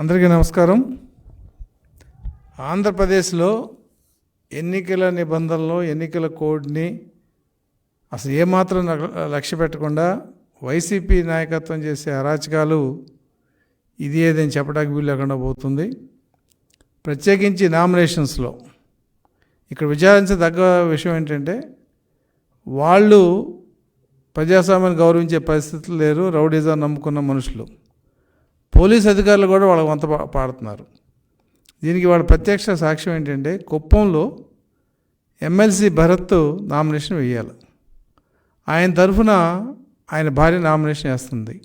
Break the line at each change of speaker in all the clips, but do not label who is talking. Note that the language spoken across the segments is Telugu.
అందరికీ నమస్కారం. ఆంధ్రప్రదేశ్లో ఎన్నికల నిబంధనలు ఎన్నికల కోడ్ని అసలు ఏమాత్రం లక్ష్య పెట్టకుండా వైసీపీ నాయకత్వం చేసే అరాచకాలు ఇది ఏదని చెప్పడానికి వీలు లేకుండా పోతుంది. ప్రత్యేకించి నామినేషన్స్లో ఇక్కడ విచారించదగ్గ విషయం ఏంటంటే వాళ్ళు ప్రజాస్వామ్యాన్ని గౌరవించే పరిస్థితులు లేరు రౌడీజా నమ్ముకున్న మనుషులు. పోలీస్ అధికారులు కూడా వాళ్ళ వంత పాడుతున్నారు. దీనికి వాళ్ళ ప్రత్యక్ష సాక్ష్యం ఏంటంటే కుప్పంలో ఎమ్మెల్సీ భరత్ నామినేషన్ వేయాలి. ఆయన తరఫున ఆయన భార్య నామినేషన్ వేస్తుంది.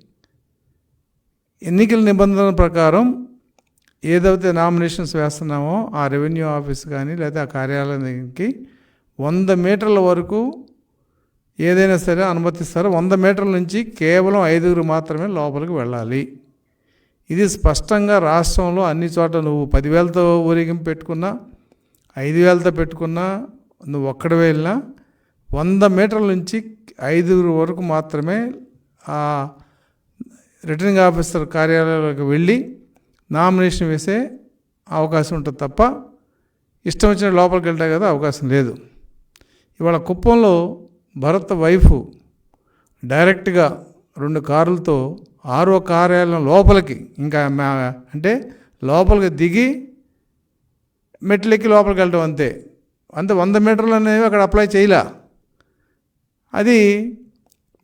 ఎన్నికల నిబంధనల ప్రకారం ఏదైతే నామినేషన్స్ వేస్తున్నామో ఆ రెవెన్యూ ఆఫీస్ కానీ లేదా ఆ కార్యాలయానికి వంద మీటర్ల వరకు ఏదైనా సరే అనుమతిస్తారో. వంద మీటర్ల నుంచి కేవలం ఐదుగురు మాత్రమే లోపలికి వెళ్ళాలి. ఇది స్పష్టంగా రాష్ట్రంలో అన్ని చోట్ల నువ్వు పదివేలతో ఊరేగింపు పెట్టుకున్నా ఐదు వేలతో పెట్టుకున్నా నువ్వు ఒక్కడ వెళ్ళినా వంద మీటర్ల నుంచి ఐదుగురు వరకు మాత్రమే ఆ రిటర్నింగ్ ఆఫీసర్ కార్యాలయాలకు వెళ్ళి నామినేషన్ వేసే అవకాశం ఉంటుంది తప్ప ఇష్టం వచ్చిన లోపలికి వెళ్తే కదా అవకాశం లేదు. ఇవాళ కుప్పంలో భరత్ వైఫ్ డైరెక్ట్గా రెండు కారులతో ఆరో కార్యాలయం లోపలికి ఇంకా మా- అంటే లోపలికి దిగి మెట్లెక్కి లోపలికి వెళ్ళడం అంతే. అంత వంద మీటర్లు అనేవి అక్కడ అప్లై చేయలే. అది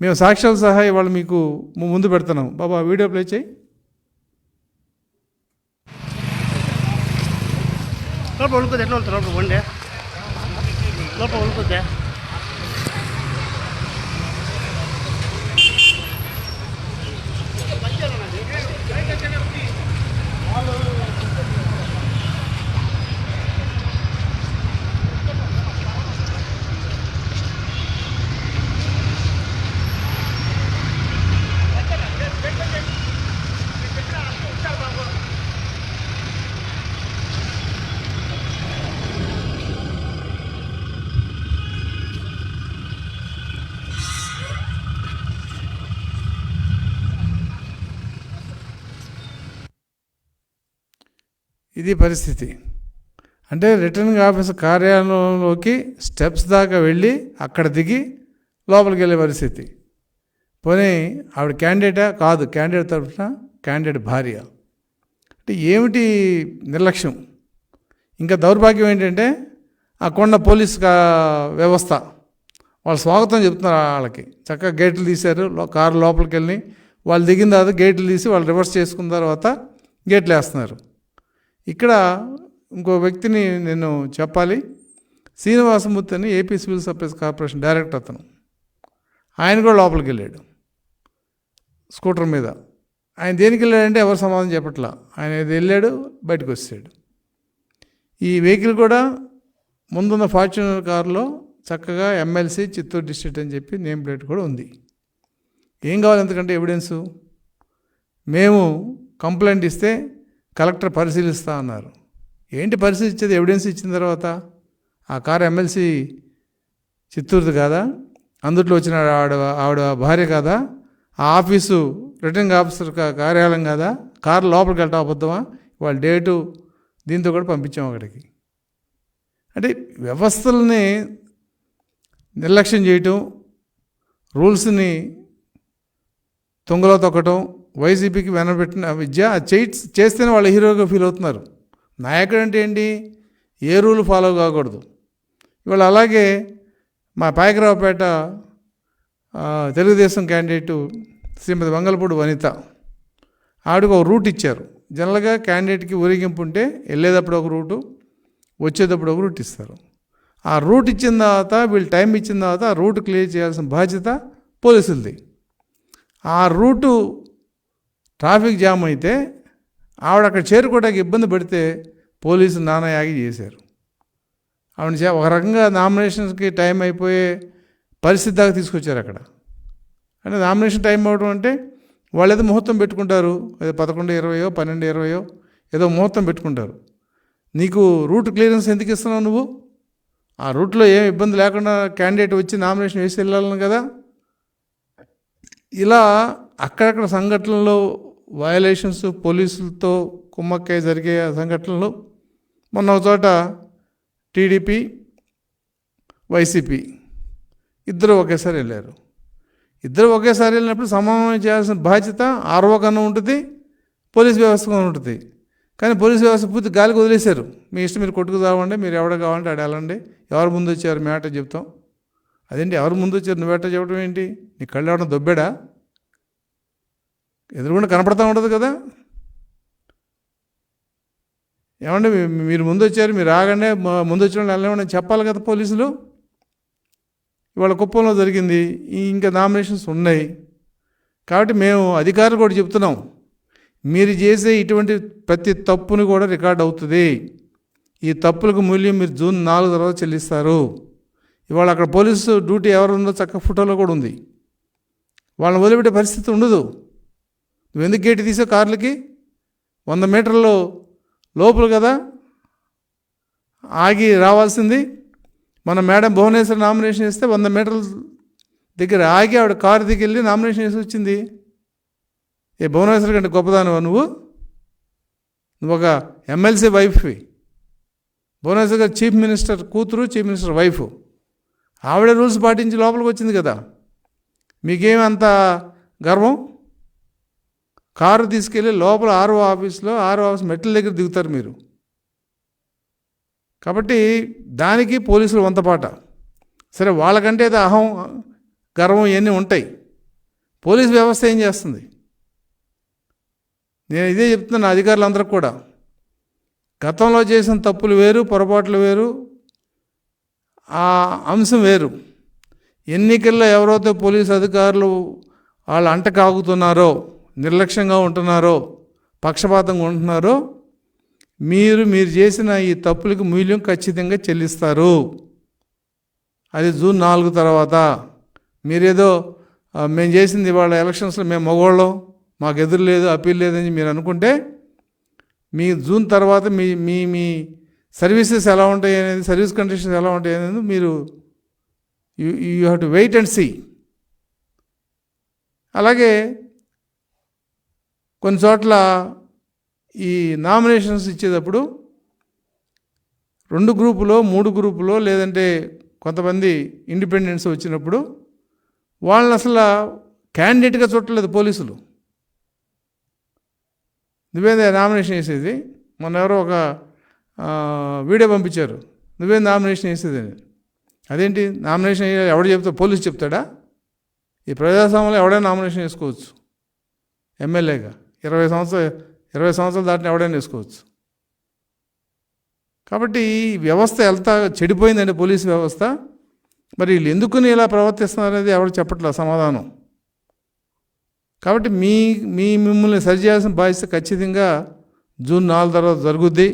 మేము సాక్ష్యాలు సహా ఇవాళ మీకు ముందు పెడుతున్నాం. బాబా వీడియో ప్లే చేయి.
లోపల ఉడుకుద్ది ఎట్లా వెళ్తారు లోపల వండే. లోపల ఉడుకుద్దా
ఇది పరిస్థితి. అంటే రిటర్నింగ్ ఆఫీసర్ కార్యాలయంలోకి స్టెప్స్ దాకా వెళ్ళి అక్కడ దిగి లోపలికి వెళ్ళే పరిస్థితి. పోనీ ఆవిడ క్యాండిడేటా? కాదు క్యాండిడేట్ తరఫున క్యాండిడేట్ భార్య. అంటే ఏమిటి నిర్లక్ష్యం? ఇంకా దౌర్భాగ్యం ఏంటంటే ఆ కొండ పోలీస్ వ్యవస్థ. వాళ్ళు స్వాగతం చెప్తున్నారు వాళ్ళకి. చక్కగా గేట్లు తీశారు కారు లోపలికి వెళ్ళి వాళ్ళు దిగిన తర్వాత గేట్లు తీసి వాళ్ళు రివర్స్ చేసుకున్న తర్వాత గేట్లు వేస్తున్నారు. ఇక్కడ ఇంకో వ్యక్తిని నేను చెప్పాలి. శ్రీనివాసమూర్తి అని AP civil supplies corporation director అతను. ఆయన కూడా లోపలికి వెళ్ళాడు. స్కూటర్ మీద. ఆయన దేనికి వెళ్ళాడంటే ఎవరు సమాధానం చెప్పట్లా. ఆయన ఏదో వెళ్ళాడు బయటకు వచ్చాడు ఈ వెహికల్ కూడా ముందున్న ఫార్చునర్ కారులో చక్కగా ఎమ్మెల్సీ చిత్తూరు డిస్ట్రిక్ట్ అని చెప్పి నేమ్ ప్లేట్ కూడా ఉంది. ఏం కావాలి? ఎందుకంటే ఎవిడెన్సు. మేము కంప్లైంట్ ఇస్తే కలెక్టర్ పరిశీలిస్తా అన్నారు. ఏంటి పరిశీలించేది? ఎవిడెన్స్ ఇచ్చిన తర్వాత? ఆ కారు ఎమ్మెల్సీ చిత్తూరుది కాదా? అందుట్లో వచ్చిన ఆవిడ ఆవిడ భార్య కాదా? ఆ ఆఫీసు రిటర్నింగ్ ఆఫీసర్ కార్యాలయం కాదా? కారు లోపలికి వెళ్ళటం అబద్ధమా? వాళ్ళ డేటు దీంతో కూడా పంపించాం అక్కడికి. అంటే వ్యవస్థల్ని నిర్లక్ష్యం చేయటం రూల్స్ని తొంగలో తొక్కటం వైసీపీకి వెనబెట్టిన విద్య చేయి చేస్తేనే వాళ్ళు హీరోగా ఫీల్ అవుతున్నారు. నాయకుడు అంటే ఏంటి? ఏ రూల్ ఫాలో కాకూడదు. ఇవాళ అలాగే మా పాయకరావుపేట తెలుగుదేశం క్యాండిడేటు శ్రీమతి వంగలపూడి వనిత ఆవిడకు ఒక రూట్ ఇచ్చారు. జనరల్గా క్యాండిడేట్కి ఊరేగింపు ఉంటే వెళ్ళేటప్పుడు ఒక రూటు వచ్చేటప్పుడు ఒక రూట్ ఇస్తారు. ఆ రూట్ ఇచ్చిన తర్వాత వీళ్ళు టైం ఇచ్చిన తర్వాత ఆ రూట్ క్లియర్ చేయాల్సిన బాధ్యత పోలీసులది. ఆ రూటు ట్రాఫిక్ జామ్ అయితే ఆవిడ అక్కడ చేరుకోవడానికి ఇబ్బంది పడితే పోలీసులు నానాయాగి చేశారు. ఆవిడ చే- ఒక రకంగా నామినేషన్స్కి టైం అయిపోయే పరిస్థితి దాకా తీసుకొచ్చారు అక్కడ. అంటే నామినేషన్ టైం అవ్వడం అంటే వాళ్ళు ఏదో ముహూర్తం పెట్టుకుంటారు. ఏదో పదకొండు ఇరవయో పన్నెండు ఇరవయో ఏదో ముహూర్తం పెట్టుకుంటారు. నీకు రూట్ క్లియరెన్స్ ఎందుకు ఇస్తున్నావు నువ్వు? ఆ రూట్లో ఏం ఇబ్బంది లేకుండా క్యాండిడేట్ వచ్చి నామినేషన్ వేసి వెళ్ళాలను కదా? ఇలా అక్కడక్కడ సంఘటనలు వయలేషన్స్ పోలీసులతో కుమ్మక్కై జరిగే సంఘటనలు మొన్న చోట టీడీపీ వైసీపీ ఇద్దరు ఒకేసారి వెళ్ళారు. ఇద్దరు ఒకేసారి వెళ్ళినప్పుడు సమన్వయం చేయాల్సిన బాధ్యత ఆర్ఓ కన్నా ఉంటుంది పోలీస్ వ్యవస్థ కన్నా ఉంటుంది. కానీ పోలీస్ వ్యవస్థ పూర్తి గాలికి వదిలేశారు. మీ ఇష్టం మీరు కొట్టుకు చావండి మీరు ఎవడ కావాలంటే ఆడ వెళ్ళండి ఎవరు ముందు వచ్చారు మేట చెప్తాం. అదేంటి ఎవరు ముందు వచ్చారు నువ్వేట చెప్పడం ఏంటి? నీ కళ్ళు ఎవడం దొబ్బేడా? ఎదురుగుండా కనపడతా ఉండదు కదా. ఏమండి మీరు ముందు వచ్చారు మీరు రాగానే ముందు వచ్చిన వాళ్ళు వెళ్ళమని చెప్పాలి కదా పోలీసులు. ఇవాళ కుప్పంలో జరిగింది ఇంకా నామినేషన్స్ ఉన్నాయి. కాబట్టి మేము అధికారులు కూడా చెప్తున్నాం మీరు చేసే ఇటువంటి ప్రతి తప్పుని కూడా రికార్డ్ అవుతుంది. ఈ తప్పులకు మూల్యం మీరు జూన్ నాలుగు తర్వాత చెల్లిస్తారు. ఇవాళ అక్కడ పోలీసు డ్యూటీ ఎవరు ఉందో చక్క ఫోటోలో కూడా ఉంది. వాళ్ళని వదిలిపెట్టే పరిస్థితి ఉండదు. నువ్వు ఎందుకు గేటు తీసావు కార్లకి? వంద మీటర్లు లోపల కదా? ఆగి రావాల్సింది. మన మేడం భువనేశ్వర్ నామినేషన్ ఇస్తే వంద మీటర్ల దగ్గర ఆగి ఆవిడ కారు దిగి వెళ్ళి నామినేషన్ వేసి వచ్చింది. ఏ భువనేశ్వర్ కంటే గొప్పదానవా నువ్వు? నువ్వు ఒక ఎమ్మెల్సీ వైఫ్వి. భువనేశ్వర్ గారు చీఫ్ మినిస్టర్ కూతురు చీఫ్ మినిస్టర్ వైఫ్. ఆవిడే రూల్స్ పాటించి లోపలికి వచ్చింది కదా. మీకేమంత అంత గర్వం? కారు తీసుకెళ్ళి లోపల ఆర్ఓ ఆఫీస్లో ఆర్ఓ ఆఫీస్ మెట్ల దగ్గర దిగుతారు మీరు. కాబట్టి దానికి పోలీసులు వంతపాట సరే వాళ్ళకంటే అయితే అహం గర్వం ఇవన్నీ ఉంటాయి. పోలీస్ వ్యవస్థ ఏం చేస్తుంది? నేను ఇదే చెప్తున్నాను అధికారులందరికీ కూడా. గతంలో చేసిన తప్పులు వేరు పొరపాట్లు వేరు ఆ అంశం వేరు. ఎన్నికల్లో ఎవరైతే పోలీసు అధికారులు వాళ్ళు అంట కాగుతున్నారో నిర్లక్ష్యంగా ఉంటున్నారో పక్షపాతంగా ఉంటున్నారో మీరు మీరు చేసిన ఈ తప్పులకు మూల్యం ఖచ్చితంగా చెల్లిస్తారు. అది జూన్ నాలుగు తర్వాత. మీరేదో మేము చేసింది ఇవాళ ఎలక్షన్స్లో మేము మగవాళ్ళం మాకు ఎదురు లేదు అప్పీల్ లేదని మీరు అనుకుంటే మీ జూన్ తర్వాత మీ మీ మీ సర్వీసెస్ ఎలా ఉంటాయి అనేది సర్వీస్ కండిషన్స్ ఎలా ఉంటాయి అనేది మీరు you you have to wait and see. అలాగే కొన్ని చోట్ల ఈ నామినేషన్స్ ఇచ్చేటప్పుడు రెండు గ్రూపులో మూడు గ్రూపులో లేదంటే కొంతమంది ఇండిపెండెన్స్ వచ్చినప్పుడు వాళ్ళని అసలు క్యాండిడేట్గా చూడలేదు పోలీసులు. నువ్వేందే నామినేషన్ వేసేది? మొన్న ఎవరో ఒక వీడియో పంపించారు. నువ్వే నామినేషన్ వేసేది అని. అదేంటి? నామినేషన్ ఎవడు చెప్తా పోలీసు చెప్తాడా? ఈ ప్రజాస్వామ్యంలో ఎవడైనా నామినేషన్ వేసుకోవచ్చు? ఎమ్మెల్యేగా. ఇరవై సంవత్సరాలు ఇరవై సంవత్సరాలు దాటిని ఎవడైనా వేసుకోవచ్చు. కాబట్టి ఈ వ్యవస్థ ఎంత చెడిపోయిందండి పోలీసు వ్యవస్థ. మరి వీళ్ళు ఎందుకుని ఇలా ప్రవర్తిస్తున్నారు అనేది ఎవరు చెప్పట్లేదు సమాధానం. కాబట్టి మీ మీ మిమ్మల్ని సరిచేయాల్సిన బాధ్యత ఖచ్చితంగా జూన్ నాలుగు తర్వాత జరుగుద్ది.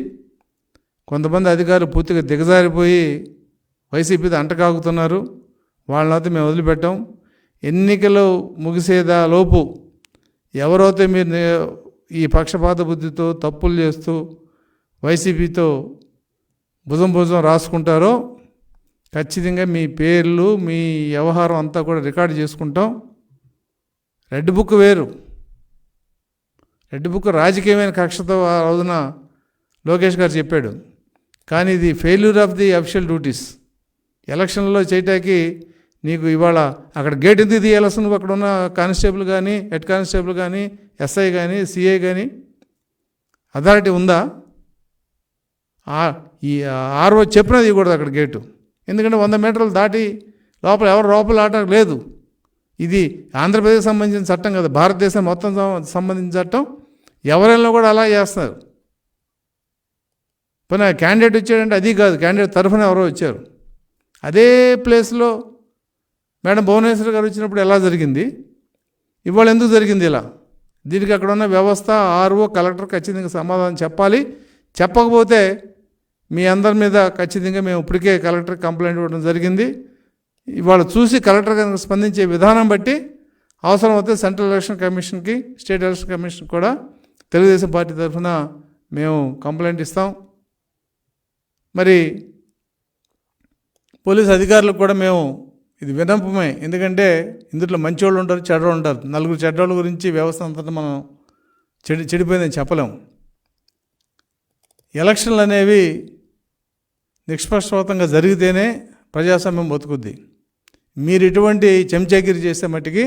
కొంతమంది అధికారులు పూర్తిగా దిగజారిపోయి వైసీపీతో అంటకాగుతున్నారు వాళ్ళనైతే మేము వదిలిపెట్టాం. ఎన్నికలు ముగిసేదా లోపు ఎవరైతే మీరు ఈ పక్షపాత బుద్ధితో తప్పులు చేస్తూ వైసీపీతో భుజం భుజం రాసుకుంటారో ఖచ్చితంగా మీ పేర్లు మీ వ్యవహారం అంతా కూడా రికార్డు చేసుకుంటాం. రెడ్ బుక్ వేరు. రెడ్ బుక్ రాజకీయమైన కక్షతో ఆ రోజున లోకేష్ గారు చెప్పాడు. కానీ ఇది failure of the official duties. ఎలక్షన్లో చేయటానికి నీకు ఇవాళ అక్కడ గేట్ ఎందుకు తీయాల్సి నువ్వు? అక్కడ ఉన్న కానిస్టేబుల్ కానీ హెడ్ కానిస్టేబుల్ కానీ ఎస్ఐ కానీ సిఐ కానీ అథారిటీ ఉందా? ఈ ఆర్ఓ చెప్పినది ఇవ్వకూడదు అక్కడ గేటు. ఎందుకంటే వంద మీటర్లు దాటి లోపల ఎవరు లోపల ఆట లేదు. ఇది ఆంధ్రప్రదేశ్ సంబంధించిన చట్టం కదా భారతదేశం మొత్తం సంబంధించిన చట్టం. ఎవరైనా కూడా అలా చేస్తారు. పోనీ ఆ క్యాండిడేట్ వచ్చాడంటే అది కాదు క్యాండిడేట్ తరఫున ఎవరో వచ్చారు. అదే ప్లేస్లో మేడం భువనేశ్వర్ గారు వచ్చినప్పుడు ఎలా జరిగింది? ఇవాళ ఎందుకు జరిగింది ఇలా? దీనికి అక్కడ ఉన్న వ్యవస్థ ఆర్ఓ కలెక్టర్ ఖచ్చితంగా సమాధానం చెప్పాలి. చెప్పకపోతే మీ అందరి మీద ఖచ్చితంగా మేము ఇప్పటికే కలెక్టర్ కంప్లైంట్ ఇవ్వడం జరిగింది. ఇవాళ చూసి కలెక్టర్ కనుక స్పందించే విధానం బట్టి అవసరం అయితే సెంట్రల్ ఎలక్షన్ కమిషన్కి స్టేట్ ఎలక్షన్ కమిషన్ కూడా తెలుగుదేశం పార్టీ తరఫున మేము కంప్లైంట్ ఇస్తాం. మరి పోలీస్ అధికారులకు కూడా మేము ఇది వినంపమే ఎందుకంటే ఇందులో మంచివాళ్ళు ఉంటారు చెడ్డవాళ్ళు ఉంటారు. నలుగురు చెడ్డోళ్ళ గురించి వ్యవస్థ అంతటా మనం చెడి చెడిపోయిందని చెప్పలేం ఎలక్షన్లు అనేవి నిష్పక్షపాతంగా జరిగితేనే ప్రజాస్వామ్యం బతుకుద్ది. మీరు ఇటువంటి చెంచాగిరి చేసే మట్టికి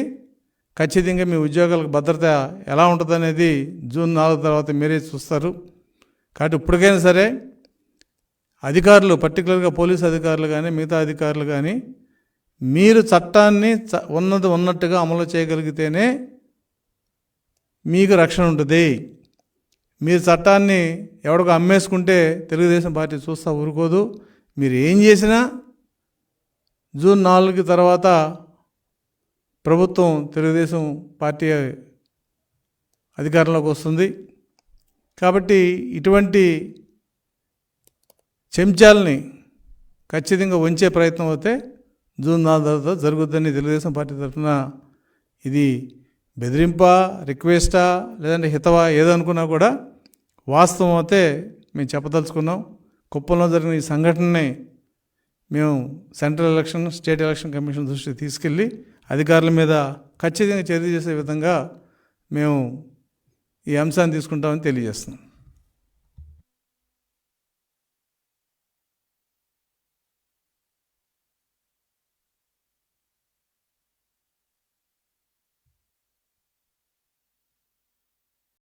ఖచ్చితంగా మీ ఉద్యోగాలకు భద్రత ఎలా ఉంటుందనేది జూన్ నాలుగు తర్వాత మీరే చూస్తారు. కాబట్టి ఇప్పటికైనా సరే అధికారులు పర్టికులర్గా పోలీస్ అధికారులు కానీ మిగతా అధికారులు కానీ మీరు చట్టాన్ని చ- ఉన్నది ఉన్నట్టుగా అమలు చేయగలిగితేనే మీకు రక్షణ ఉంటుంది. మీరు చట్టాన్ని ఎవడికో అమ్మేసుకుంటే తెలుగుదేశం పార్టీ చూస్తా ఊరుకోదు. మీరు ఏం చేసినా జూన్ నాలుగు తర్వాత ప్రభుత్వం తెలుగుదేశం పార్టీ అధికారంలోకి వస్తుంది. కాబట్టి ఇటువంటి చెంచాలని ఖచ్చితంగా వంచే ప్రయత్నం అయితే జూన్ నాలుగు తర్వాత జరుగుద్దని తెలుగుదేశం పార్టీ తరఫున ఇది బెదిరింపా రిక్వెస్టా లేదంటే హితవా ఏదనుకున్నా కూడా వాస్తవం అయితే మేము చెప్పదలుచుకున్నాం. కుప్పంలో జరిగిన ఈ సంఘటనని మేము central election state election commission దృష్టికి తీసుకెళ్ళి అధికారుల మీద ఖచ్చితంగా చర్య చేసే విధంగా మేము ఈ అంశాన్ని తీసుకుంటామని తెలియజేస్తున్నాం.